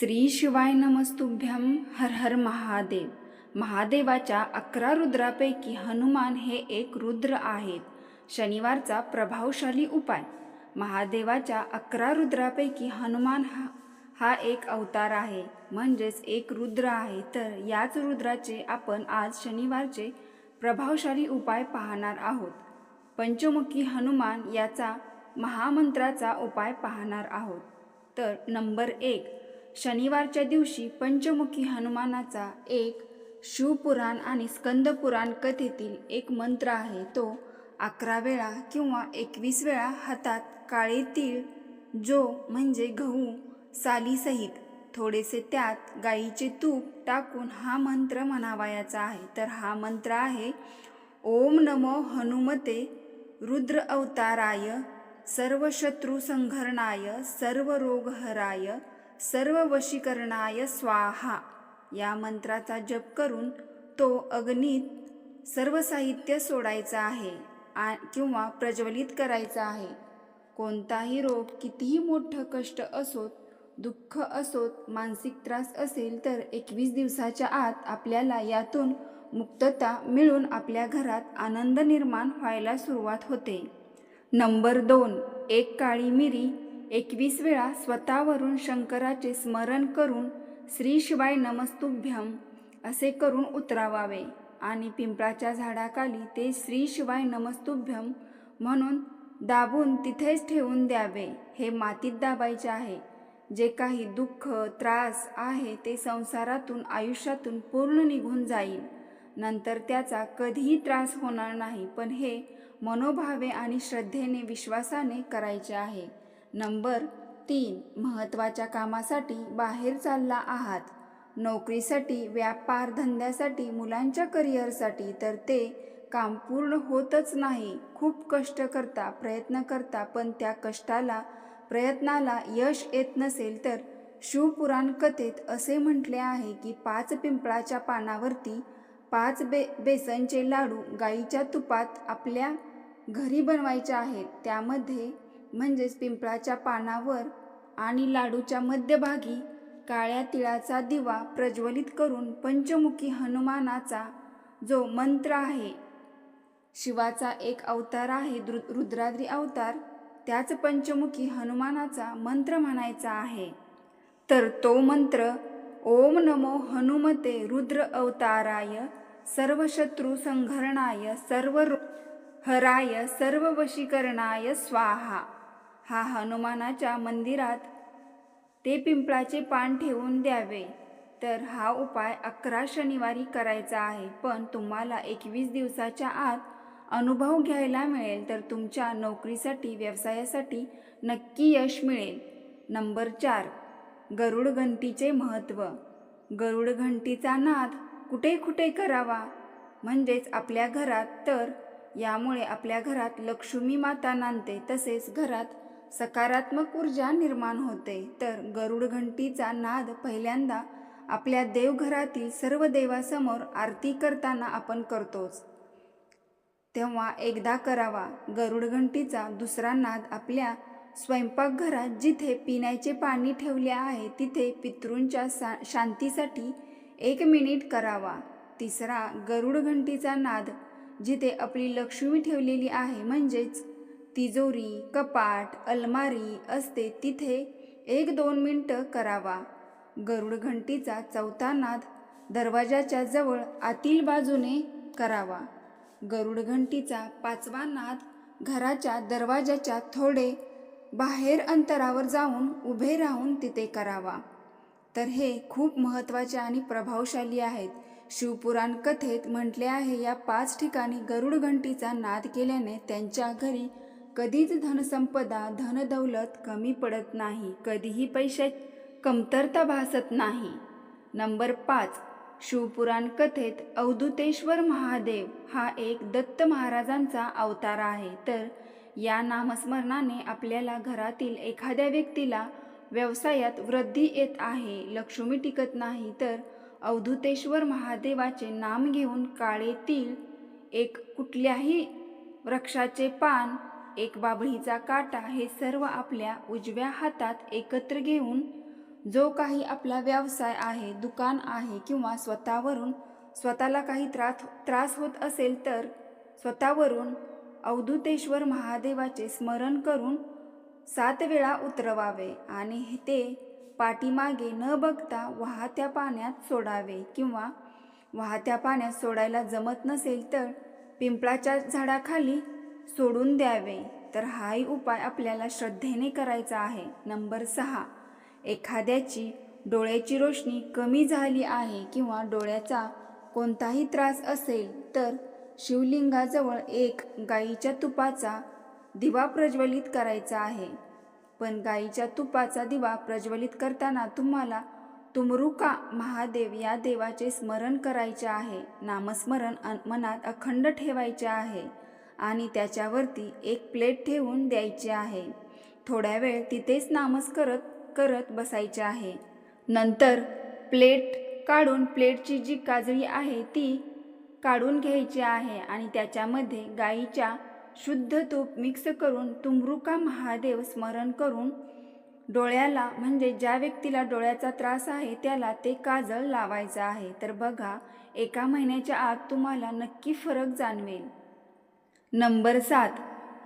श्री शिवाय नमस्तुभ्यम हर हर महादेव. महादेवाच्या अकरा रुद्रापैकी हनुमान हे एक रुद्र आहेत. शनिवारचा प्रभावशाली उपाय. महादेवाच्या अकरा रुद्रापैकी हनुमान हा हा एक अवतार आहे. म्हणजेच एक रुद्र आहे. तर याच रुद्राचे आपण आज शनिवारचे प्रभावशाली उपाय पाहणार आहोत. पंचमुखी हनुमान याचा महामंत्राचा उपाय पाहणार आहोत. तर नंबर एक शनिवारच्या दिवशी पंचमुखी हनुमानाचा एक शिवपुराण आणि स्कंदपुराण कथेतील एक मंत्र आहे. तो अकरा वेळा किंवा एकवीस वेळा हातात काळे तीळ जो म्हणजे गहू सालीसहित थोडेसे त्यात गाईचे तूप टाकून हा मंत्र म्हणावायाचा आहे. तर हा मंत्र आहे ओम नमो हनुमते रुद्र अवताराय सर्व शत्रू संघरणाय सर्व रोगहराय सर्व वशीकरणाय स्वाहा. या मंत्राचा जप करून तो अग्नीत सर्व साहित्य सोडायचं आहे आ किंवा प्रज्वलित करायचा आहे. कोणताही रोग कितीही मोठं कष्ट असोत दुःख असोत मानसिक त्रास असेल तर एकवीस दिवसाच्या आत आपल्याला यातून मुक्तता मिळून आपल्या घरात आनंद निर्माण व्हायला सुरुवात होते. नंबर दोन एक काळी मिरी एकवीस वेळा स्वतःवरून शंकराचे स्मरण करून श्री शिवाय नमस्तुभ्यम असे करून उतरावावे. आणि पिंपळाच्या झाडाखाली ते श्री शिवाय नमस्तुभ्यम म्हणून दाबून तिथेच ठेवून द्यावे. हे मातीत दाबायचे आहे. जे काही दुःख त्रास आहे ते संसारातून आयुष्यातून पूर्ण निघून जाईल. नंतर त्याचा कधीही त्रास होणार नाही पण हे मनोभावे आणि श्रद्धेने विश्वासाने करायचे आहे. नंबर तीन. महत्त्वाच्या कामासाठी बाहेर चालला आहात. नोकरीसाठी व्यापार धंद्यासाठी मुलांच्या करिअरसाठी तर ते काम पूर्ण होतच नाही. खूप कष्ट करता प्रयत्न करता पण त्या कष्टाला प्रयत्नाला यश येत नसेल तर शिवपुराण कथेत असे म्हटले आहे की पाच पिंपळाच्या पानावरती पाच बे बेसनचे लाडू गाईच्या तुपात आपल्या घरी बनवायचे आहेत. त्यामध्ये म्हणजेच पिंपळाच्या पानावर आणि लाडूच्या मध्यभागी काळ्या तिळाचा दिवा प्रज्वलित करून पंचमुखी हनुमानाचा जो मंत्र आहे शिवाचा एक अवतार आहे रु रुद्राद्री अवतार त्याच पंचमुखी हनुमानाचा मंत्र म्हणायचा आहे. तर तो मंत्र ओम नमो हनुमते रुद्र अवताराय सर्व शत्रू संघरणाय सर्व हराय सर्व वशीकरणाय स्वाहा. हा हनुमानाच्या मंदिरात ते पिंपळाचे पान ठेवून द्यावे. तर हा उपाय अकरा शनिवारी करायचा आहे. पण तुम्हाला एकवीस दिवसाच्या आत अनुभव घ्यायला मिळेल. तर तुमच्या नोकरीसाठी व्यवसायासाठी नक्की यश मिळेल. नंबर चार गरुड घंटीचे महत्त्व. गरुड घंटीचा नाद कुठे कुठे करावा? म्हणजेच आपल्या घरात तर यामुळे आपल्या घरात लक्ष्मी माता नांदते तसेच घरात सकारात्मक ऊर्जा निर्माण होते. तर गरुड घंटीचा नाद पहिल्यांदा आपल्या देवघरातील सर्व देवासमोर आरती करताना आपण करतोच. तेव्हा एकदा करावा. गरुड घंटीचा दुसरा नाद आपल्या स्वयंपाकघरात जिथे पिण्याचे पाणी ठेवले आहे तिथे पितृंच्या सा शांतीसाठी एक मिनिट करावा. तिसरा गरुड घंटीचा नाद जिथे आपली लक्ष्मी ठेवलेली आहे म्हणजेच तिजोरी कपाट अलमारी असते तिथे एक दोन मिनटं करावा. गरुड घंटीचा चौथा नाद दरवाजाच्या जवळ आतील बाजूने करावा. गरुड घंटीचा पाचवा नाद घराच्या दरवाजाच्या थोडे बाहेर अंतरावर जाऊन उभे राहून तिथे करावा. तर हे खूप महत्त्वाचे आणि प्रभावशाली आहेत. शिवपुराण कथेत म्हटले आहे या पाच ठिकाणी गरुड घंटीचा नाद केल्याने त्यांच्या घरी कधीच धनसंपदा धनदौलत कमी पडत नाही कधीही पैशात कमतरता भासत नाही. नंबर पाच शिवपुराण कथेत अवधुतेश्वर महादेव हा एक दत्त महाराजांचा अवतार आहे. तर या नामस्मरणाने आपल्याला घरातील एखाद्या व्यक्तीला व्यवसायात वृद्धी येत आहे लक्ष्मी टिकत नाही तर अवधुतेश्वर महादेवाचे नाम घेऊन काळे तीळ एक कुठल्याही वृक्षाचे पान एक बाभळीचा काटा हे सर्व आपल्या उजव्या हातात एकत्र घेऊन जो काही आपला व्यवसाय आहे दुकान आहे किंवा स्वतःवरून स्वतःला काही त्रास त्रास होत असेल तर स्वतःवरून अवधूतेश्वर महादेवाचे स्मरण करून सात वेळा उतरवावे आणि ते पाठीमागे न बघता वाहत्या पाण्यात सोडावे किंवा वाहत्या पाण्यात सोडायला जमत नसेल तर पिंपळाच्या झाडाखाली सोडून द्यावे. तर हाही उपाय आपल्याला श्रद्धेने करायचा आहे. नंबर सहा. एखाद्याची डोळ्याची रोशनी कमी झाली आहे किंवा डोळ्याचा कोणताही त्रास असेल तर शिवलिंगाजवळ एक गाईच्या तुपाचा दिवा प्रज्वलित करायचा आहे. पण गाईच्या तुपाचा दिवा प्रज्वलित करताना तुम्हाला तुमरुका महादेव या देवाचे स्मरण करायचे आहे. नामस्मरण मनात अखंड ठेवायचे आहे. आणि त्याच्यावरती एक प्लेट ठेवून द्यायची आहे. थोड्या वेळ तिथेच नामस करत करत बसायचे आहे. नंतर प्लेट काढून प्लेटची जी काजळी आहे ती काढून घ्यायची आहे आणि त्याच्यामध्ये गाईच्या शुद्ध तूप मिक्स करून तुमरुका महादेव स्मरण करून डोळ्याला म्हणजे ज्या व्यक्तीला डोळ्याचा त्रास आहे त्याला ते काजळ लावायचं आहे. तर बघा एका महिन्याच्या आत तुम्हाला नक्की फरक जाणवेल. नंबर सात.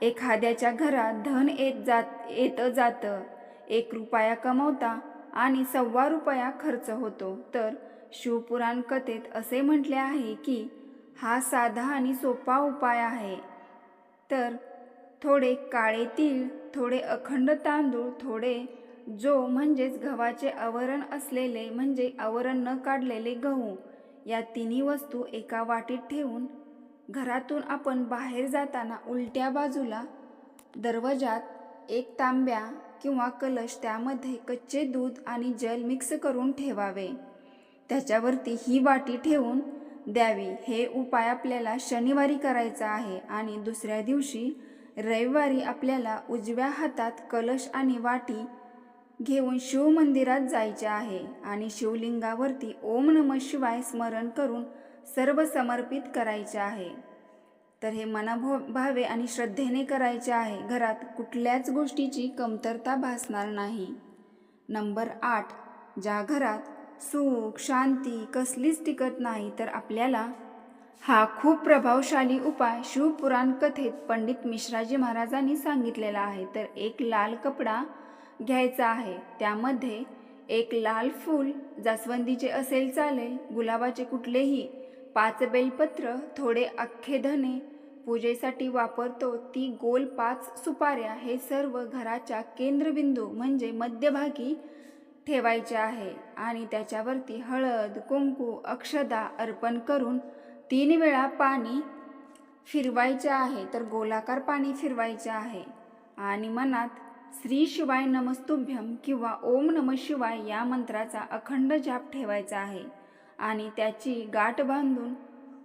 एखाद्याच्या घरात धन येत जात येतं जातं. एक रुपया कमवता आणि सव्वा रुपया खर्च होतो. तर शिवपुराण कथेत असे म्हटले आहे की हा साधा आणि सोपा उपाय आहे. तर थोडे काळे तीळ थोडे अखंड तांदूळ थोडे जो म्हणजेच गव्हाचे आवरण असलेले म्हणजे आवरण न काढलेले गहू या तिन्ही वस्तू एका वाटीत ठेवून घरातून आपण बाहेर जाताना उलट्या बाजूला दरवाजात एक तांब्या किंवा कलश त्यामध्ये कच्चे दूध आणि जल मिक्स करून ठेवावे. त्याच्यावरती ही वाटी ठेवून द्यावी. हे उपाय आपल्याला शनिवारी करायचा आहे आणि दुसऱ्या दिवशी रविवारी आपल्याला उजव्या हातात कलश आणि वाटी घेऊन शिवमंदिरात जायचे आहे आणि शिवलिंगावरती ओम नम शिवाय स्मरण करून सर्व समर्पित करायचे आहे. तर हे मनाभो भावे आणि श्रद्धेने करायचे आहे. घरात कुठल्याच गोष्टीची कमतरता भासणार नाही. नंबर आठ. ज्या घरात सुख शांती कसलीच टिकत नाही तर आपल्याला हा खूप प्रभावशाली उपाय शिवपुराण कथेत पंडित मिश्राजी महाराजांनी सांगितलेला आहे. तर एक लाल कपडा घ्यायचा आहे. त्यामध्ये एक लाल फूल जास्वंदीचे असेल चालेल गुलाबाचे कुठलेही पाच बेलपत्र थोडे अख्खे धने. पूजेसाठी वापरतो ती गोल पाच सुपाऱ्या हे सर्व घराच्या केंद्रबिंदू म्हणजे मध्यभागी ठेवायचे आहे आणि त्याच्यावरती हळद कुंकू अक्षदा अर्पण करून तीन वेळा पाणी फिरवायचे आहे. तर गोलाकार पाणी फिरवायचे आहे. आणि मनात श्री शिवाय नमस्तुभ्यम किंवा ओम नम शिवाय या मंत्राचा अखंड जाप ठेवायचा आहे. आणि त्याची गाठ बांधून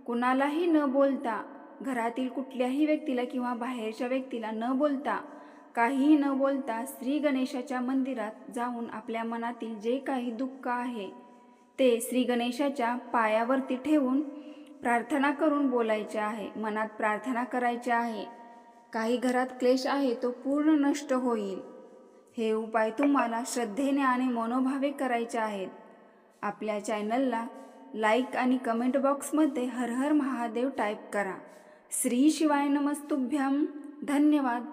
कुणालाही न बोलता घरातील कुठल्याही व्यक्तीला किंवा बाहेरच्या व्यक्तीला न बोलता काहीही न बोलता श्री गणेशाच्या मंदिरात जाऊन आपल्या मनातील जे काही दुःख आहे ते श्री गणेशाच्या पायावरती ठेवून प्रार्थना करून बोलायचे आहे मनात प्रार्थना करायची आहे. काही घरात क्लेश आहे तो पूर्ण नष्ट होईल. हे उपाय तुम्हाला श्रद्धेने आणि मनोभावे करायचे आहेत. आपल्या चॅनलला लाईक आणि कमेंट बॉक्समध्ये हर हर महादेव टाईप करा. श्री शिवाय नमस्तुभ्यम धन्यवाद.